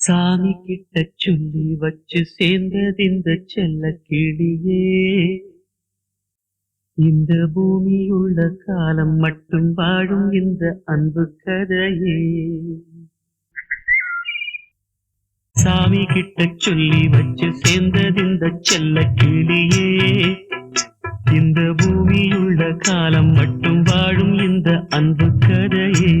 சாமி கிட்ட சொல்லி வச்சு சேர்ந்தது இந்த செல்ல கிளியே. இந்த பூமியுள்ள காலம் மட்டும் வாழும் இந்த அன்பு கதையே. சாமி கிட்ட சொல்லி வச்சு சேர்ந்தது இந்த செல்ல கிளியே. இந்த பூமியுள்ள காலம் மட்டும் வாழும் இந்த அன்பு கதையே.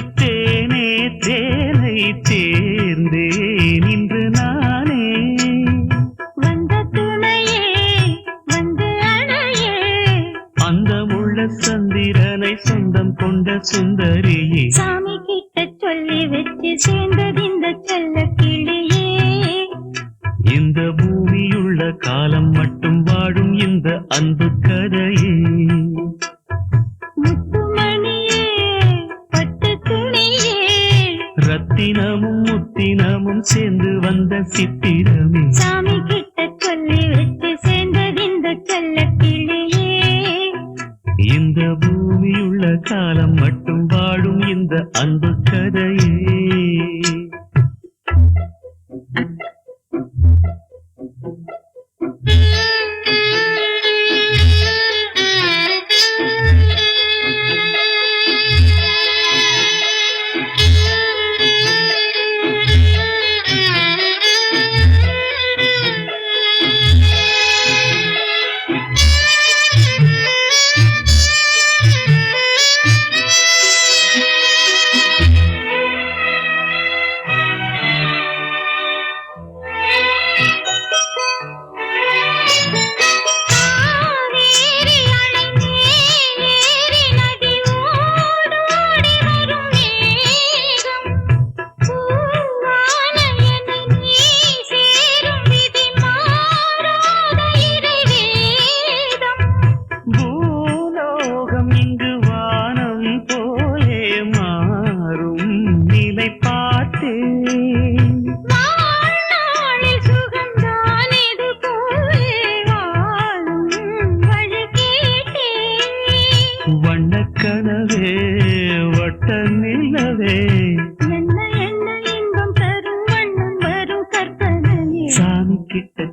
ருசித்தேனே தேனை தேர்ந்தேன் இன்று நானே. வந்த துணையே வந்து அணையே. அந்த முள்ள சந்திரனை சொந்தம் கொண்ட சுந்தரியே. சாமி கிட்ட சொல்லி வச்சு சேர்ந்தது இந்த செல்ல கிளியே. இந்த பூமியுள்ள காலம் மட்டும் வாழும் இந்த அன்பு முத்தினமும் முத்தினமும் சேர்ந்து வந்த சித்திரமே. சாமிக்கு